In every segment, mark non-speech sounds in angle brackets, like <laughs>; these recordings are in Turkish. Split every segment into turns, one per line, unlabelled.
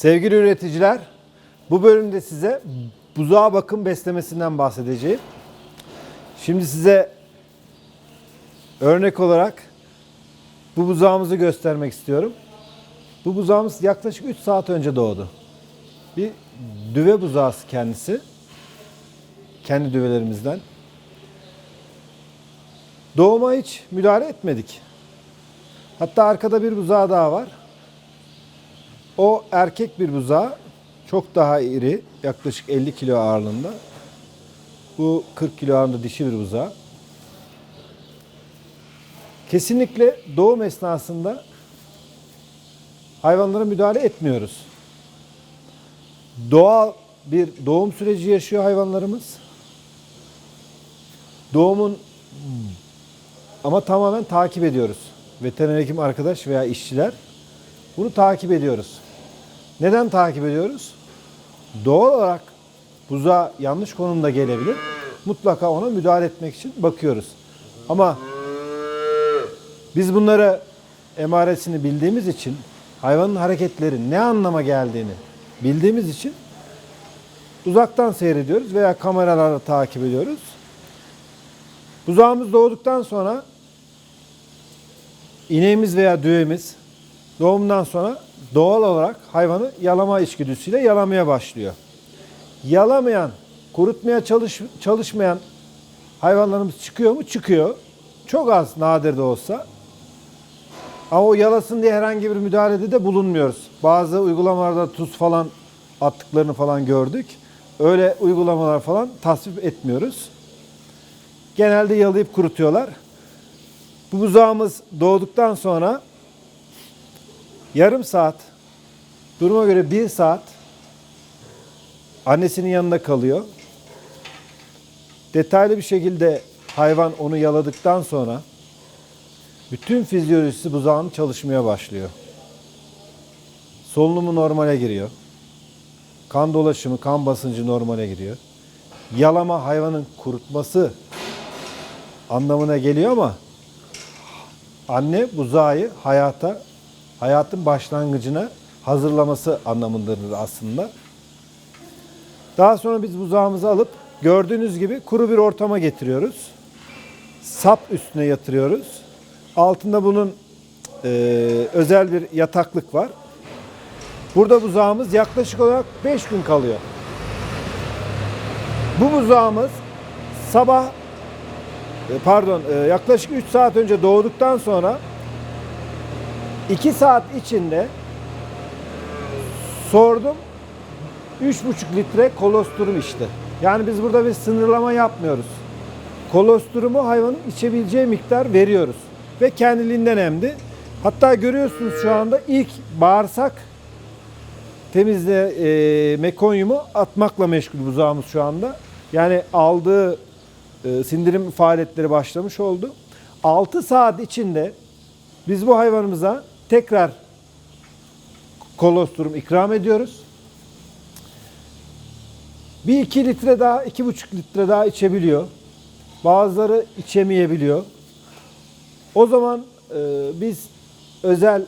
Sevgili üreticiler, bu bölümde size buzağa bakım beslemesinden bahsedeceğim. Şimdi size örnek olarak bu buzağımızı göstermek istiyorum. Bu buzağımız yaklaşık 3 saat önce doğdu. Bir düve buzağısı kendisi. Kendi düvelerimizden. Doğuma hiç müdahale etmedik. Hatta arkada bir buzağı daha var. O erkek bir buzağı. Çok daha iri. Yaklaşık 50 kilo ağırlığında. Bu 40 kilo ağırlığında dişi bir buzağı. Kesinlikle doğum esnasında hayvanlara müdahale etmiyoruz. Doğal bir doğum süreci yaşıyor hayvanlarımız. Doğumun ama tamamen takip ediyoruz. Veteriner hekim arkadaş veya işçiler bunu takip ediyoruz. Neden takip ediyoruz? Doğal olarak buza yanlış konumda gelebilir. Mutlaka ona müdahale etmek için bakıyoruz. Ama biz bunları emaresini bildiğimiz için hayvanın hareketleri ne anlama geldiğini bildiğimiz için uzaktan seyrediyoruz veya kameralarla takip ediyoruz. Buzağımız doğduktan sonra ineğimiz veya düğemiz doğumdan sonra doğal olarak hayvanı yalama içgüdüsüyle yalamaya başlıyor. Yalamayan, kurutmaya çalış, çalışmayan hayvanlarımız çıkıyor mu? Çıkıyor. Çok az nadir de olsa. Ama o yalasın diye herhangi bir müdahalede de bulunmuyoruz. Bazı uygulamalarda tuz falan attıklarını falan gördük. Öyle uygulamalar falan tasvip etmiyoruz. Genelde yalayıp kurutuyorlar. Bu buzağımız doğduktan sonra yarım saat, duruma göre bir saat annesinin yanında kalıyor. Detaylı bir şekilde hayvan onu yaladıktan sonra bütün fizyolojisi buzağın çalışmaya başlıyor. Solunumu normale giriyor. Kan dolaşımı, kan basıncı normale giriyor. Yalama hayvanın kurutması anlamına geliyor ama anne buzağı hayata, hayatın başlangıcına hazırlaması anlamındadır aslında. Daha sonra biz buzağımızı alıp gördüğünüz gibi kuru bir ortama getiriyoruz. Sap üstüne yatırıyoruz. Altında bunun e, özel bir yataklık var. Burada buzağımız yaklaşık olarak 5 gün kalıyor. Bu buzağımız sabah e, pardon e, yaklaşık 3 saat önce doğduktan sonra 2 saat içinde sordum 3,5 litre kolostrum içti. Yani biz burada bir sınırlama yapmıyoruz. Kolostrumu hayvanın içebileceği miktar veriyoruz. Ve kendiliğinden emdi. Hatta görüyorsunuz şu anda ilk bağırsak temizle e, mekonyumu atmakla meşgul buzağımız şu anda. Yani aldığı e, sindirim faaliyetleri başlamış oldu. 6 saat içinde biz bu hayvanımıza tekrar kolostrum ikram ediyoruz. Bir iki litre daha, iki buçuk litre daha içebiliyor. Bazıları içemeyebiliyor. O zaman e, biz özel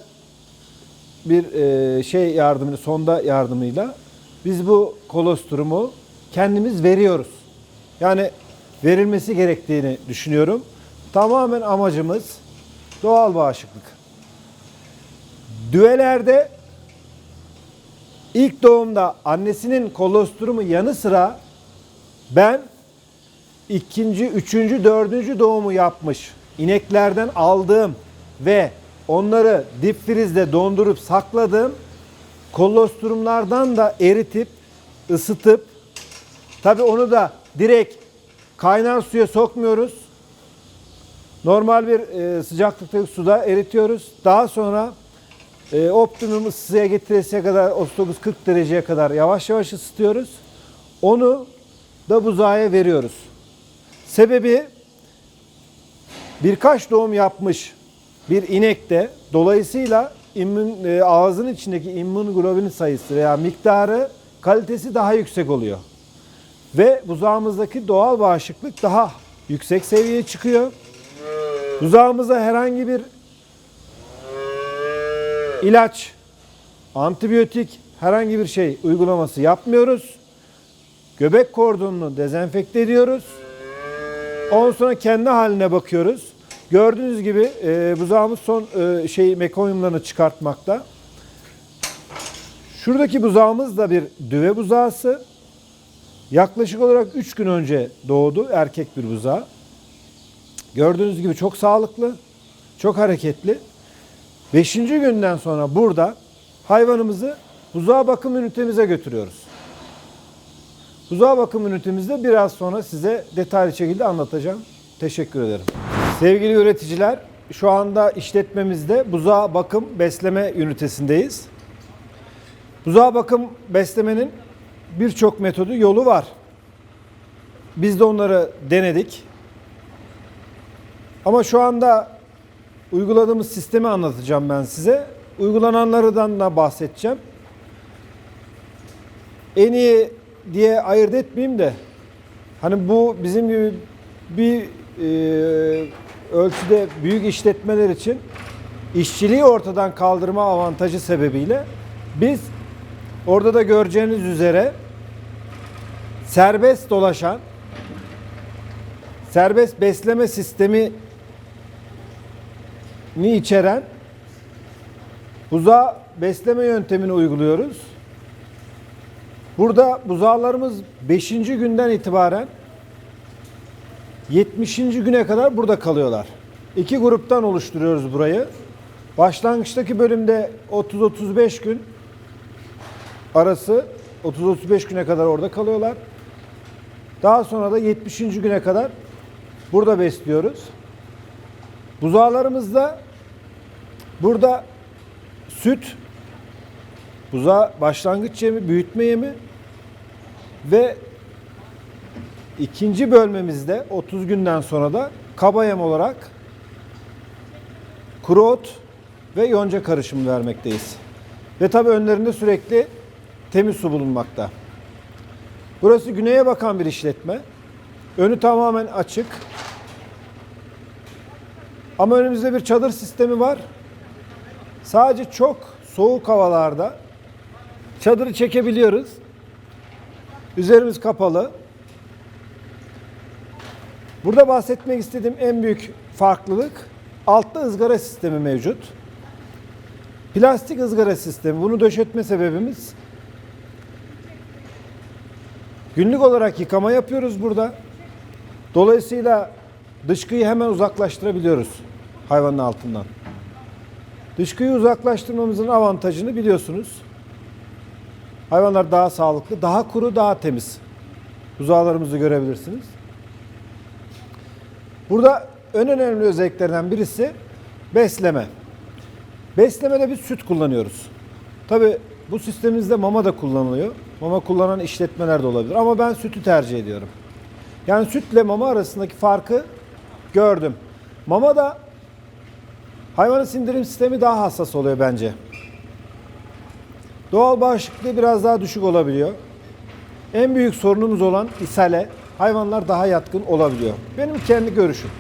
bir e, şey yardımıyla, sonda yardımıyla biz bu kolostrumu kendimiz veriyoruz. Yani verilmesi gerektiğini düşünüyorum. Tamamen amacımız doğal bağışıklık. Düvelerde ilk doğumda annesinin kolostrumu yanı sıra ben ikinci, üçüncü, dördüncü doğumu yapmış ineklerden aldığım ve onları dip frizde dondurup sakladığım kolostrumlardan da eritip ısıtıp tabi onu da direkt kaynar suya sokmuyoruz. Normal bir e, sıcaklıktaki suda eritiyoruz. Daha sonra e, optimum ısıya getiresiye kadar 39-40 dereceye kadar yavaş yavaş ısıtıyoruz. Onu da buzağa veriyoruz. Sebebi birkaç doğum yapmış bir inekte dolayısıyla immün, e, ağzın içindeki immünoglobulin sayısı veya miktarı kalitesi daha yüksek oluyor. Ve buzağımızdaki doğal bağışıklık daha yüksek seviyeye çıkıyor. Buzağımıza herhangi bir ilaç antibiyotik herhangi bir şey uygulaması yapmıyoruz. Göbek kordonunu dezenfekte ediyoruz. Ondan sonra kendi haline bakıyoruz. Gördüğünüz gibi e, buzağımız son e, şey mekonyumlarını çıkartmakta. Şuradaki buzağımız da bir düve buzağısı. Yaklaşık olarak 3 gün önce doğdu erkek bir buzağı. Gördüğünüz gibi çok sağlıklı, çok hareketli. Beşinci günden sonra burada hayvanımızı buzağa bakım ünitemize götürüyoruz. Buzağa bakım ünitemizde biraz sonra size detaylı şekilde anlatacağım. Teşekkür ederim. Sevgili üreticiler, şu anda işletmemizde buzağa bakım besleme ünitesindeyiz. Buzağa bakım beslemenin birçok metodu, yolu var. Biz de onları denedik. Ama şu anda uyguladığımız sistemi anlatacağım ben size. Uygulananlardan da bahsedeceğim. En iyi diye ayırt etmeyeyim de hani bu bizim gibi bir e, ölçüde büyük işletmeler için işçiliği ortadan kaldırma avantajı sebebiyle biz orada da göreceğiniz üzere serbest dolaşan serbest besleme sistemi ni içeren buzağı besleme yöntemini uyguluyoruz. Burada buzağlarımız 5. günden itibaren 70. güne kadar burada kalıyorlar. İki gruptan oluşturuyoruz burayı. Başlangıçtaki bölümde 30-35 gün arası 30-35 güne kadar orada kalıyorlar. Daha sonra da 70. güne kadar burada besliyoruz. Buzağlarımızda burada süt, buzağı başlangıç yemi, büyütme yemi ve ikinci bölmemizde 30 günden sonra da kaba yem olarak kuru ot ve yonca karışımı vermekteyiz. Ve tabi önlerinde sürekli temiz su bulunmakta. Burası güneye bakan bir işletme. Önü tamamen açık. Ama önümüzde bir çadır sistemi var. Sadece çok soğuk havalarda çadırı çekebiliyoruz. Üzerimiz kapalı. Burada bahsetmek istediğim en büyük farklılık altta ızgara sistemi mevcut. Plastik ızgara sistemi. Bunu döşetme sebebimiz günlük olarak yıkama yapıyoruz burada. Dolayısıyla dışkıyı hemen uzaklaştırabiliyoruz hayvanın altından. Dışkıyı uzaklaştırmamızın avantajını biliyorsunuz. Hayvanlar daha sağlıklı, daha kuru, daha temiz. Buzağlarımızı görebilirsiniz. Burada en önemli özelliklerden birisi besleme. Beslemede biz süt kullanıyoruz. Tabi bu sistemimizde mama da kullanılıyor. Mama kullanan işletmeler de olabilir ama ben sütü tercih ediyorum. Yani sütle mama arasındaki farkı gördüm. Mama da hayvanın sindirim sistemi daha hassas oluyor bence. Doğal bağışıklığı biraz daha düşük olabiliyor. En büyük sorunumuz olan ishale hayvanlar daha yatkın olabiliyor. Benim kendi görüşüm.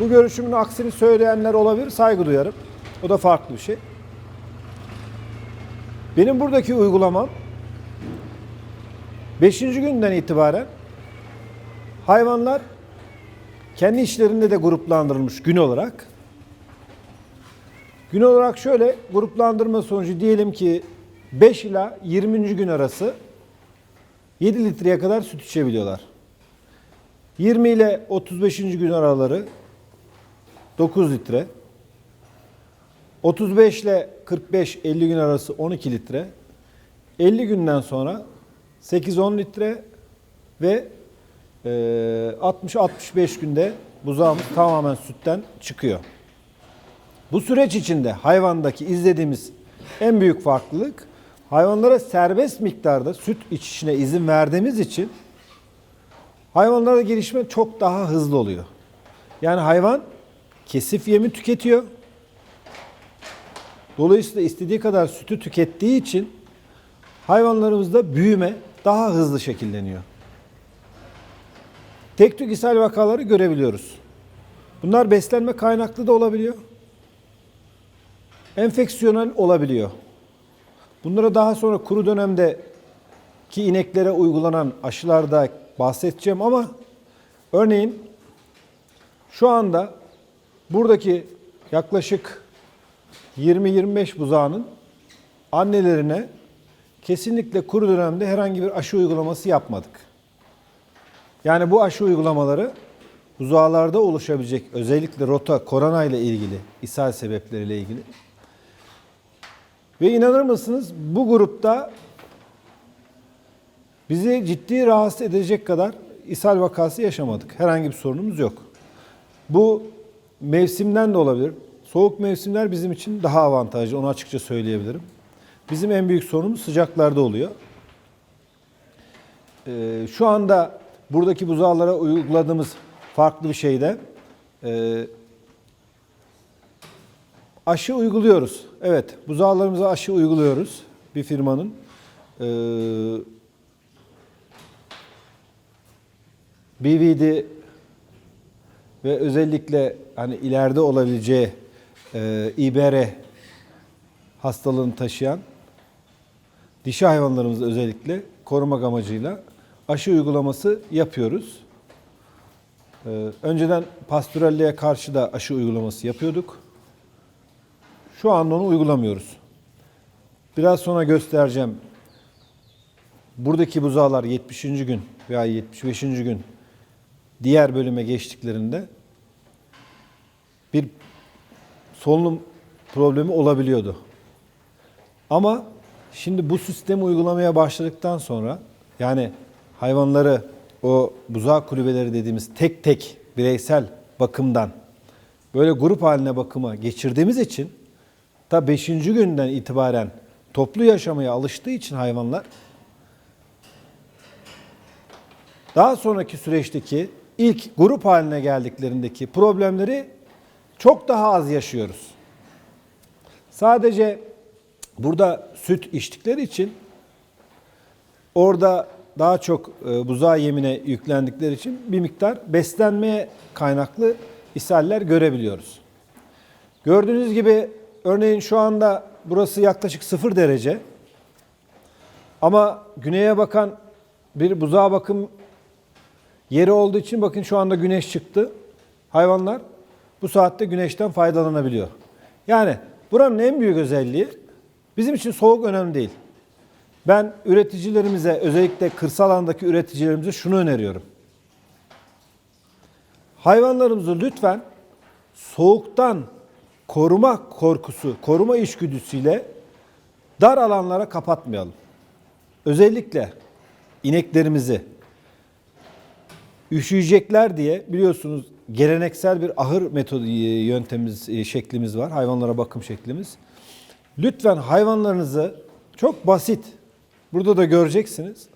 Bu görüşümün aksini söyleyenler olabilir, saygı duyarım. O da farklı bir şey. Benim buradaki uygulamam 5. günden itibaren hayvanlar kendi işlerinde de gruplandırılmış gün olarak. Gün olarak şöyle gruplandırma sonucu diyelim ki 5 ila 20. gün arası 7 litreye kadar süt içebiliyorlar. 20 ile 35. gün araları 9 litre. 35 ile 45-50 gün arası 12 litre. 50 günden sonra 8-10 litre ve 60-65 günde buzağımız tamamen sütten çıkıyor. Bu süreç içinde hayvandaki izlediğimiz en büyük farklılık hayvanlara serbest miktarda süt içişine izin verdiğimiz için hayvanlarda gelişme çok daha hızlı oluyor. Yani hayvan kesif yemi tüketiyor. Dolayısıyla istediği kadar sütü tükettiği için hayvanlarımızda büyüme daha hızlı şekilleniyor. Tek tük ishal vakaları görebiliyoruz. Bunlar beslenme kaynaklı da olabiliyor. Enfeksiyonel olabiliyor. Bunlara daha sonra kuru dönemde ki ineklere uygulanan aşılarda bahsedeceğim ama örneğin şu anda buradaki yaklaşık 20-25 buzağının annelerine kesinlikle kuru dönemde herhangi bir aşı uygulaması yapmadık. Yani bu aşı uygulamaları buzağlarda oluşabilecek özellikle rota korona ile ilgili, ishal sebepleriyle ilgili. Ve inanır mısınız bu grupta bizi ciddi rahatsız edecek kadar ishal vakası yaşamadık. Herhangi bir sorunumuz yok. Bu mevsimden de olabilir. Soğuk mevsimler bizim için daha avantajlı, onu açıkça söyleyebilirim. Bizim en büyük sorunumuz sıcaklarda oluyor. Ee, şu anda buradaki buzağlara uyguladığımız farklı bir şey de e, aşı uyguluyoruz. Evet, buzağlarımıza aşı uyguluyoruz bir firmanın. Ee, BVD ve özellikle hani ileride olabileceği e, İBR hastalığını taşıyan dişi hayvanlarımızı özellikle korumak amacıyla aşı uygulaması yapıyoruz. Ee, önceden pastürelliğe karşı da aşı uygulaması yapıyorduk. Şu anda onu uygulamıyoruz. Biraz sonra göstereceğim. Buradaki buzağlar 70. gün veya 75. gün diğer bölüme geçtiklerinde bir solunum problemi olabiliyordu. Ama şimdi bu sistemi uygulamaya başladıktan sonra yani hayvanları o buzağı kulübeleri dediğimiz tek tek bireysel bakımdan böyle grup haline bakıma geçirdiğimiz için ta 5. günden itibaren toplu yaşamaya alıştığı için hayvanlar daha sonraki süreçteki ilk grup haline geldiklerindeki problemleri çok daha az yaşıyoruz. Sadece burada süt içtikleri için orada daha çok e, buzağı yemine yüklendikleri için bir miktar beslenmeye kaynaklı ishaller görebiliyoruz. Gördüğünüz gibi örneğin şu anda burası yaklaşık 0 derece. Ama güneye bakan bir buzağa bakım yeri olduğu için bakın şu anda güneş çıktı. Hayvanlar bu saatte güneşten faydalanabiliyor. Yani buranın en büyük özelliği bizim için soğuk önemli değil. Ben üreticilerimize özellikle kırsal alandaki üreticilerimize şunu öneriyorum. Hayvanlarımızı lütfen soğuktan koruma korkusu, koruma içgüdüsüyle dar alanlara kapatmayalım. Özellikle ineklerimizi üşüyecekler diye biliyorsunuz geleneksel bir ahır metodu yöntemimiz e, şeklimiz var. Hayvanlara bakım şeklimiz. Lütfen hayvanlarınızı çok basit burada da göreceksiniz.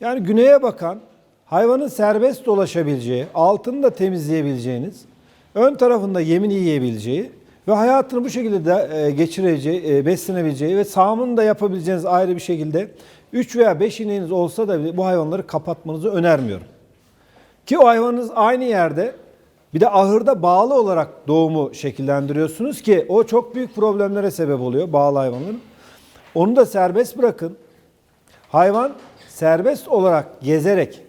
Yani güneye bakan hayvanın serbest dolaşabileceği, altını da temizleyebileceğiniz, ön tarafında yemini yiyebileceği ve hayatını bu şekilde de e, geçireceği, e, beslenebileceği ve sağımını da yapabileceğiniz ayrı bir şekilde 3 veya 5 ineğiniz olsa da bu hayvanları kapatmanızı önermiyorum. Ki o hayvanınız aynı yerde bir de ahırda bağlı olarak doğumu şekillendiriyorsunuz ki o çok büyük problemlere sebep oluyor bağlı hayvanların. Onu da serbest bırakın. Hayvan serbest olarak gezerek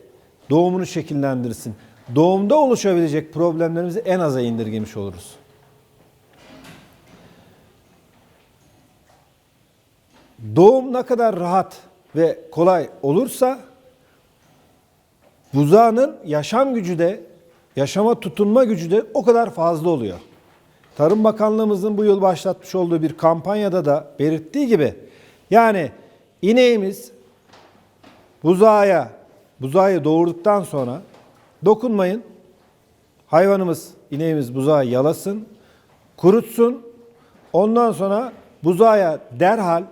doğumunu şekillendirsin. Doğumda oluşabilecek problemlerimizi en aza indirgemiş oluruz. Doğum ne kadar rahat ve kolay olursa buzağının yaşam gücü de, yaşama tutunma gücü de o kadar fazla oluyor. Tarım Bakanlığımızın bu yıl başlatmış olduğu bir kampanyada da belirttiği gibi yani ineğimiz buzağa, buzağı doğurduktan sonra dokunmayın. Hayvanımız, ineğimiz buzağı yalasın, kurutsun. Ondan sonra buzağa derhal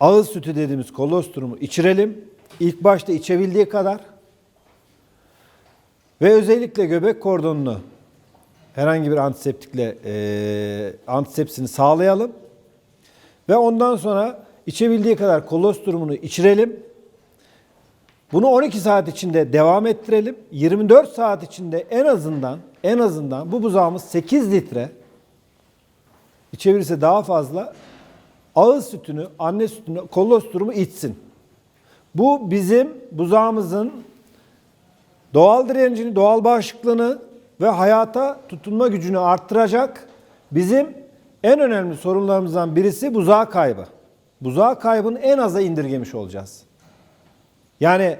ağız sütü dediğimiz kolostrumu içirelim. İlk başta içebildiği kadar ve özellikle göbek kordonunu herhangi bir antiseptikle e, antisepsini sağlayalım. Ve ondan sonra içebildiği kadar kolostrumunu içirelim. Bunu 12 saat içinde devam ettirelim. 24 saat içinde en azından en azından bu buzağımız 8 litre içebilirse daha fazla ağız sütünü, anne sütünü, kolostrumu içsin. Bu bizim buzağımızın doğal direncini, doğal bağışıklığını ve hayata tutunma gücünü arttıracak bizim en önemli sorunlarımızdan birisi buzağı kaybı. Buzağı kaybını en aza indirgemiş olacağız. Yani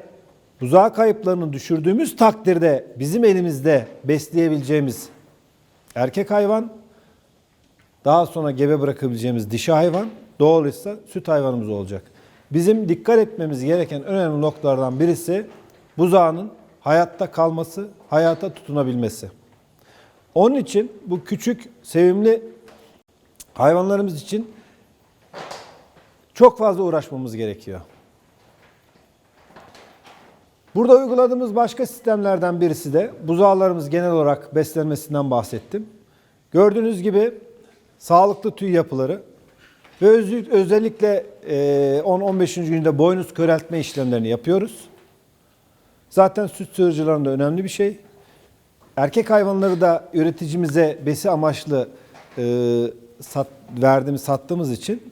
buzağı kayıplarını düşürdüğümüz takdirde bizim elimizde besleyebileceğimiz erkek hayvan, daha sonra gebe bırakabileceğimiz dişi hayvan, doğalıysa süt hayvanımız olacak. Bizim dikkat etmemiz gereken önemli noktalardan birisi buzağının hayatta kalması, hayata tutunabilmesi. Onun için bu küçük, sevimli hayvanlarımız için çok fazla uğraşmamız gerekiyor. Burada uyguladığımız başka sistemlerden birisi de buzağlarımız genel olarak beslenmesinden bahsettim. Gördüğünüz gibi sağlıklı tüy yapıları ve özü- özellikle e, 10-15. günde boynuz köreltme işlemlerini yapıyoruz. Zaten süt sığırcılarında önemli bir şey. Erkek hayvanları da üreticimize besi amaçlı e, sat, verdiğimiz, sattığımız için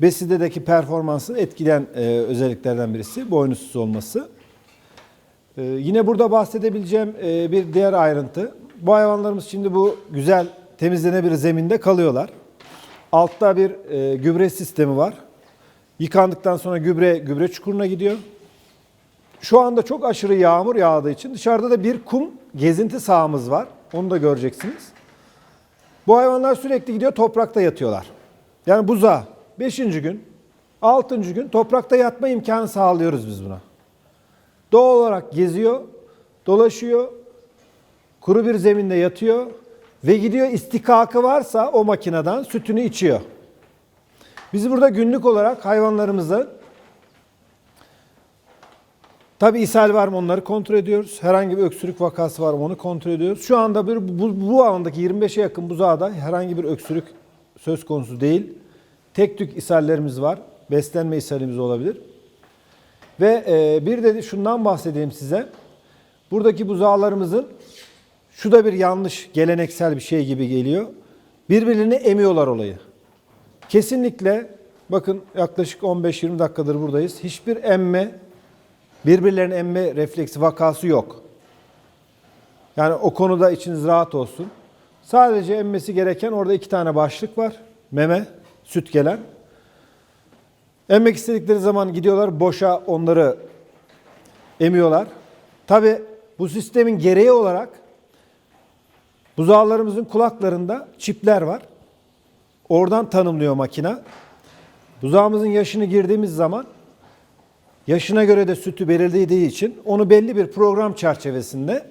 besideki performansı etkileyen e, özelliklerden birisi boynuzsuz olması. Ee, yine burada bahsedebileceğim e, bir diğer ayrıntı. Bu hayvanlarımız şimdi bu güzel temizlenebilir zeminde kalıyorlar. Altta bir e, gübre sistemi var. Yıkandıktan sonra gübre gübre çukuruna gidiyor. Şu anda çok aşırı yağmur yağdığı için dışarıda da bir kum gezinti sahamız var. Onu da göreceksiniz. Bu hayvanlar sürekli gidiyor toprakta yatıyorlar. Yani buza 5. gün, 6. gün toprakta yatma imkanı sağlıyoruz biz buna. Doğal olarak geziyor, dolaşıyor, kuru bir zeminde yatıyor ve gidiyor istikakı varsa o makineden sütünü içiyor. Biz burada günlük olarak hayvanlarımızı tabi ishal var mı onları kontrol ediyoruz. Herhangi bir öksürük vakası var mı onu kontrol ediyoruz. Şu anda bir, bu, bu alandaki 25'e yakın buzağda herhangi bir öksürük söz konusu değil. Tek tük ishallerimiz var. Beslenme ishalimiz olabilir. Ve e, bir de şundan bahsedeyim size. Buradaki buzağlarımızın şu da bir yanlış geleneksel bir şey gibi geliyor. Birbirini emiyorlar olayı. Kesinlikle bakın yaklaşık 15-20 dakikadır buradayız. Hiçbir emme, birbirlerini emme refleksi vakası yok. Yani o konuda içiniz rahat olsun. Sadece emmesi gereken orada iki tane başlık var. Meme, süt gelen. Emmek istedikleri zaman gidiyorlar boşa onları emiyorlar. Tabi bu sistemin gereği olarak buzağlarımızın kulaklarında çipler var. Oradan tanımlıyor makine. Buzağımızın yaşını girdiğimiz zaman yaşına göre de sütü belirlediği için onu belli bir program çerçevesinde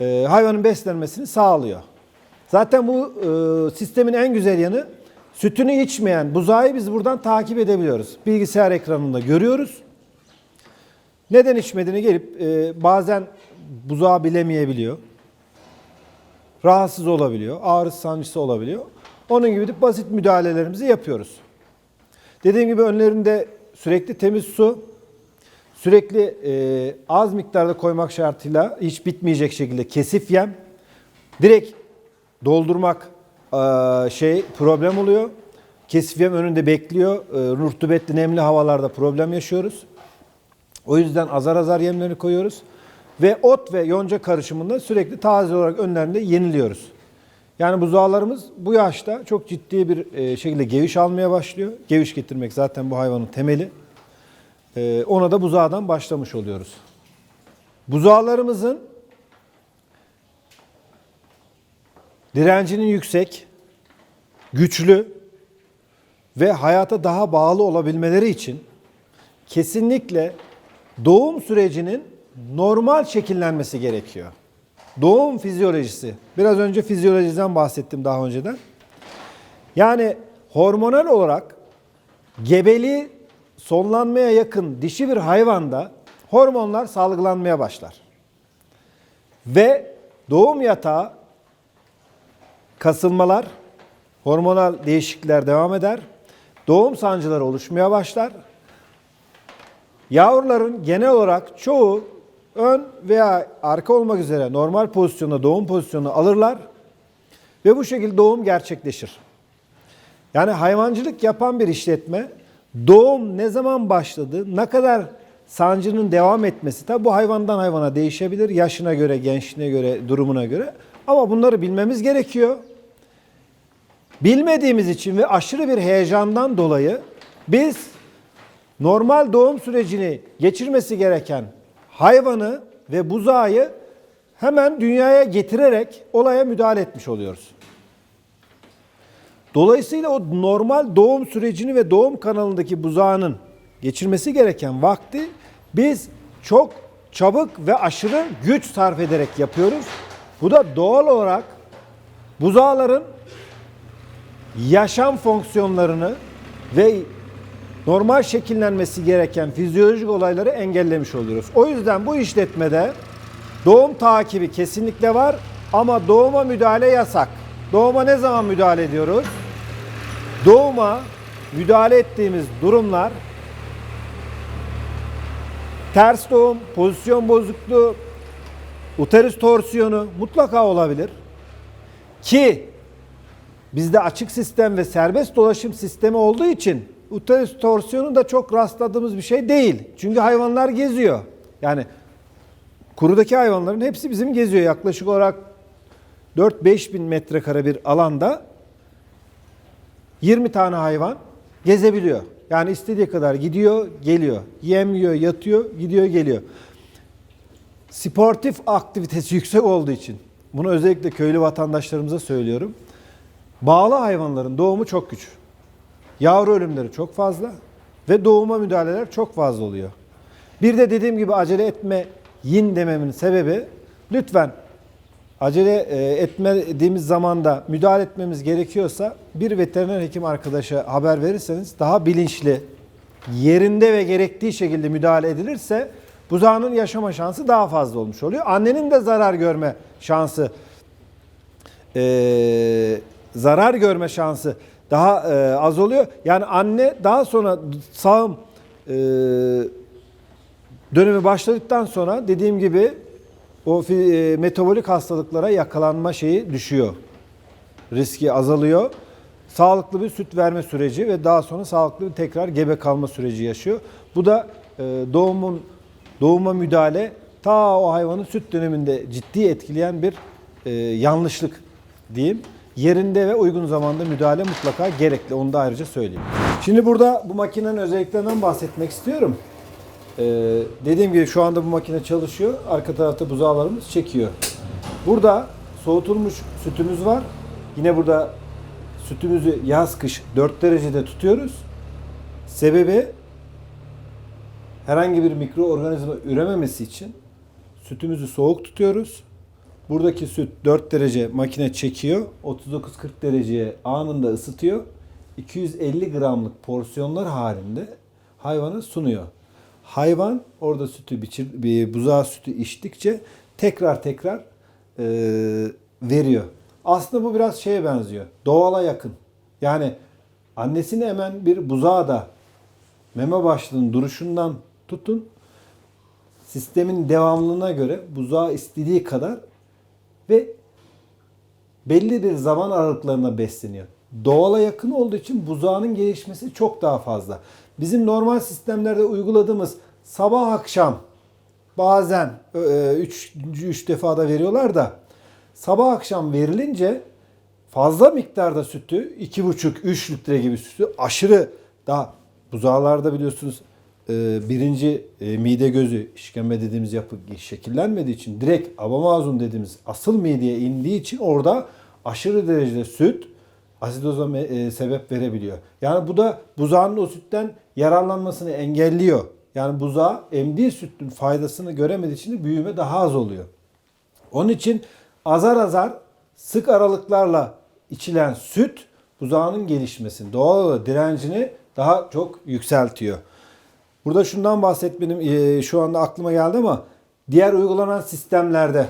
e, hayvanın beslenmesini sağlıyor. Zaten bu e, sistemin en güzel yanı sütünü içmeyen buzağı biz buradan takip edebiliyoruz. Bilgisayar ekranında görüyoruz. Neden içmediğini gelip e, bazen buzağı bilemeyebiliyor. Rahatsız olabiliyor, ağrısı sancısı olabiliyor. Onun gibi de basit müdahalelerimizi yapıyoruz. Dediğim gibi önlerinde sürekli temiz su, sürekli e, az miktarda koymak şartıyla hiç bitmeyecek şekilde kesif yem, direkt doldurmak e, şey problem oluyor. Kesif yem önünde bekliyor. E, rutubetli nemli havalarda problem yaşıyoruz. O yüzden azar azar yemlerini koyuyoruz. Ve ot ve yonca karışımında sürekli taze olarak önlerinde yeniliyoruz. Yani buzağlarımız bu yaşta çok ciddi bir e, şekilde geviş almaya başlıyor. Geviş getirmek zaten bu hayvanın temeli. E, ona da buzağdan başlamış oluyoruz. Buzağlarımızın direncinin yüksek, güçlü ve hayata daha bağlı olabilmeleri için kesinlikle doğum sürecinin normal şekillenmesi gerekiyor. Doğum fizyolojisi. Biraz önce fizyolojiden bahsettim daha önceden. Yani hormonal olarak gebeli sonlanmaya yakın dişi bir hayvanda hormonlar salgılanmaya başlar. Ve doğum yatağı kasılmalar, hormonal değişiklikler devam eder. Doğum sancıları oluşmaya başlar. Yavruların genel olarak çoğu ön veya arka olmak üzere normal pozisyonda doğum pozisyonunu alırlar ve bu şekilde doğum gerçekleşir. Yani hayvancılık yapan bir işletme doğum ne zaman başladı, ne kadar sancının devam etmesi tabi bu hayvandan hayvana değişebilir. Yaşına göre, gençliğine göre, durumuna göre. Ama bunları bilmemiz gerekiyor. Bilmediğimiz için ve aşırı bir heyecandan dolayı biz normal doğum sürecini geçirmesi gereken hayvanı ve buzağı hemen dünyaya getirerek olaya müdahale etmiş oluyoruz. Dolayısıyla o normal doğum sürecini ve doğum kanalındaki buzağının geçirmesi gereken vakti biz çok çabuk ve aşırı güç sarf ederek yapıyoruz. Bu da doğal olarak buzağların yaşam fonksiyonlarını ve normal şekillenmesi gereken fizyolojik olayları engellemiş oluyoruz. O yüzden bu işletmede doğum takibi kesinlikle var ama doğuma müdahale yasak. Doğuma ne zaman müdahale ediyoruz? Doğuma müdahale ettiğimiz durumlar ters doğum, pozisyon bozukluğu, uterus torsiyonu mutlaka olabilir. Ki bizde açık sistem ve serbest dolaşım sistemi olduğu için uterus torsiyonu da çok rastladığımız bir şey değil. Çünkü hayvanlar geziyor. Yani kurudaki hayvanların hepsi bizim geziyor. Yaklaşık olarak 4-5 bin metrekare bir alanda 20 tane hayvan gezebiliyor. Yani istediği kadar gidiyor, geliyor. Yem yiyor, yatıyor, gidiyor, geliyor. Sportif aktivitesi <laughs> yüksek olduğu için bunu özellikle köylü vatandaşlarımıza söylüyorum. Bağlı hayvanların doğumu çok güç. Yavru ölümleri çok fazla ve doğuma müdahaleler çok fazla oluyor. Bir de dediğim gibi acele etme yin dememin sebebi lütfen acele e, etmediğimiz zamanda müdahale etmemiz gerekiyorsa bir veteriner hekim arkadaşa haber verirseniz daha bilinçli, yerinde ve gerektiği şekilde müdahale edilirse buzağının yaşama şansı daha fazla olmuş oluyor. Annenin de zarar görme şansı e, zarar görme şansı daha e, az oluyor. Yani anne daha sonra sağım e, dönemi başladıktan sonra dediğim gibi o e, metabolik hastalıklara yakalanma şeyi düşüyor. Riski azalıyor. Sağlıklı bir süt verme süreci ve daha sonra sağlıklı bir tekrar gebe kalma süreci yaşıyor. Bu da e, doğumun doğuma müdahale ta o hayvanın süt döneminde ciddi etkileyen bir e, yanlışlık diyeyim. Yerinde ve uygun zamanda müdahale mutlaka gerekli. Onu da ayrıca söyleyeyim. Şimdi burada bu makinenin özelliklerinden bahsetmek istiyorum. Ee, dediğim gibi şu anda bu makine çalışıyor. Arka tarafta buzağlarımız çekiyor. Burada soğutulmuş sütümüz var. Yine burada sütümüzü yaz kış 4 derecede tutuyoruz. Sebebi herhangi bir mikroorganizma ürememesi için sütümüzü soğuk tutuyoruz. Buradaki süt 4 derece makine çekiyor. 39-40 dereceye anında ısıtıyor. 250 gramlık porsiyonlar halinde hayvana sunuyor. Hayvan orada sütü biçir, bir buzağı sütü içtikçe tekrar tekrar e, veriyor. Aslında bu biraz şeye benziyor. Doğala yakın. Yani annesini emen bir buzağı da meme başlığının duruşundan tutun sistemin devamlılığına göre buzağı istediği kadar ve belli bir zaman aralıklarına besleniyor. Doğala yakın olduğu için buzağının gelişmesi çok daha fazla. Bizim normal sistemlerde uyguladığımız sabah akşam bazen 3 3 defa da veriyorlar da sabah akşam verilince fazla miktarda sütü 2,5-3 litre gibi sütü aşırı daha buzağlarda biliyorsunuz e, birinci e, mide gözü işkembe dediğimiz yapı şekillenmediği için direkt abamazun dediğimiz asıl mideye indiği için orada aşırı derecede süt asidoza e, sebep verebiliyor. Yani bu da buzağın o sütten yararlanmasını engelliyor. Yani buzağı emdiği sütün faydasını göremediği için büyüme daha az oluyor. Onun için azar azar sık aralıklarla içilen süt buzağının gelişmesini, doğal olarak direncini daha çok yükseltiyor. Burada şundan bahsetmedim eee, şu anda aklıma geldi ama diğer uygulanan sistemlerde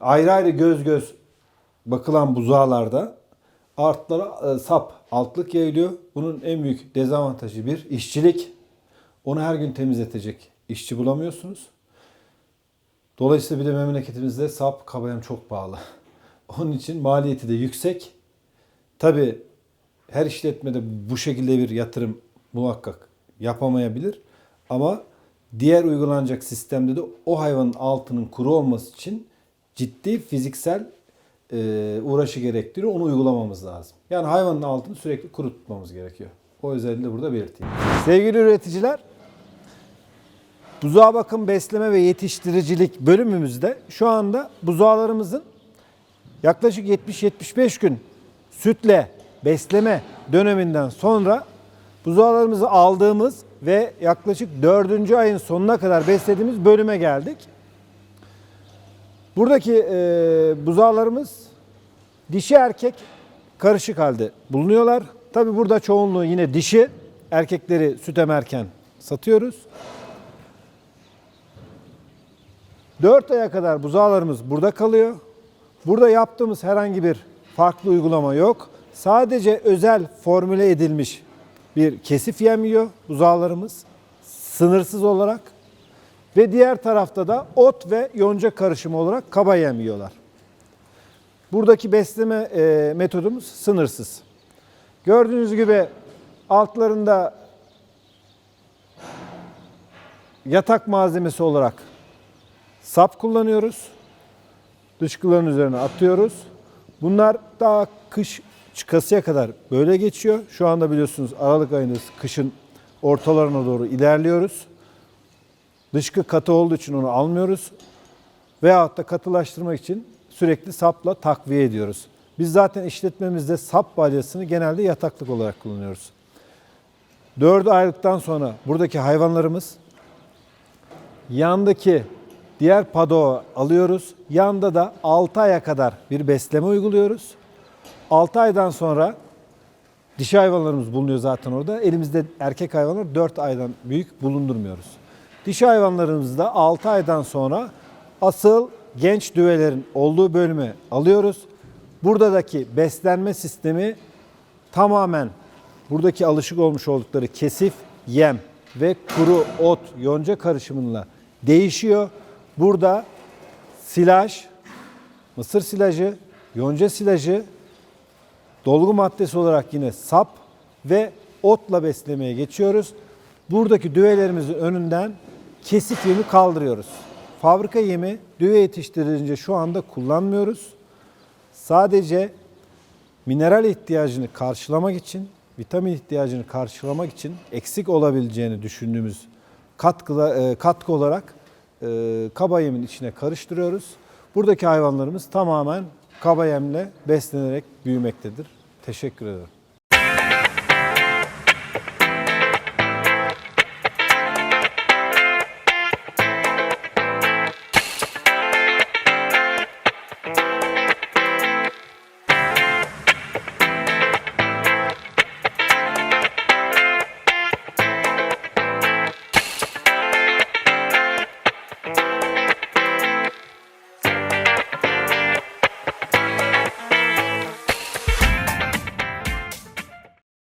ayrı ayrı göz göz bakılan buzağlarda artlara e, sap altlık yayılıyor. Bunun en büyük dezavantajı bir işçilik. Onu her gün temizletecek işçi bulamıyorsunuz. Dolayısıyla bir de memleketimizde sap kabayan çok pahalı. <laughs> Onun için maliyeti de yüksek. Tabi her işletmede bu şekilde bir yatırım muhakkak yapamayabilir. Ama diğer uygulanacak sistemde de o hayvanın altının kuru olması için ciddi fiziksel e, uğraşı gerektiriyor. Onu uygulamamız lazım. Yani hayvanın altını sürekli kuru tutmamız gerekiyor. O özelliği de burada belirteyim. Sevgili üreticiler, buzağa bakım, besleme ve yetiştiricilik bölümümüzde şu anda buzağlarımızın yaklaşık 70-75 gün sütle besleme döneminden sonra buzağlarımızı aldığımız ve yaklaşık 4. ayın sonuna kadar beslediğimiz bölüme geldik. Buradaki e, buzağlarımız dişi erkek karışık halde bulunuyorlar. Tabi burada çoğunluğu yine dişi. Erkekleri süt emerken satıyoruz. 4 aya kadar buzağlarımız burada kalıyor. Burada yaptığımız herhangi bir farklı uygulama yok. Sadece özel formüle edilmiş bir kesif yem yiyor buzağlarımız sınırsız olarak. Ve diğer tarafta da ot ve yonca karışımı olarak kaba yem. Buradaki besleme e, metodumuz sınırsız. Gördüğünüz gibi altlarında yatak malzemesi olarak sap kullanıyoruz. Dışkıların üzerine atıyoruz. Bunlar daha kış çıkasıya kadar böyle geçiyor. Şu anda biliyorsunuz Aralık ayındayız. Kışın ortalarına doğru ilerliyoruz. Dışkı katı olduğu için onu almıyoruz. Veyahut da katılaştırmak için sürekli sapla takviye ediyoruz. Biz zaten işletmemizde sap balyasını genelde yataklık olarak kullanıyoruz. 4 aylıktan sonra buradaki hayvanlarımız yandaki diğer padoğu alıyoruz. Yanda da 6 aya kadar bir besleme uyguluyoruz. 6 aydan sonra dişi hayvanlarımız bulunuyor zaten orada. Elimizde erkek hayvanlar 4 aydan büyük bulundurmuyoruz. Dişi hayvanlarımızı da 6 aydan sonra asıl genç düvelerin olduğu bölüme alıyoruz. Buradaki beslenme sistemi tamamen buradaki alışık olmuş oldukları kesif, yem ve kuru ot, yonca karışımıyla değişiyor. Burada silaj, mısır silajı, yonca silajı, dolgu maddesi olarak yine sap ve otla beslemeye geçiyoruz. Buradaki düvelerimizin önünden kesif yemi kaldırıyoruz. Fabrika yemi düve yetiştirilince şu anda kullanmıyoruz. Sadece mineral ihtiyacını karşılamak için, vitamin ihtiyacını karşılamak için eksik olabileceğini düşündüğümüz katkı, e, katkı olarak e, kaba yemin içine karıştırıyoruz. Buradaki hayvanlarımız tamamen kaba yemle beslenerek büyümektedir. Teşekkür ederim.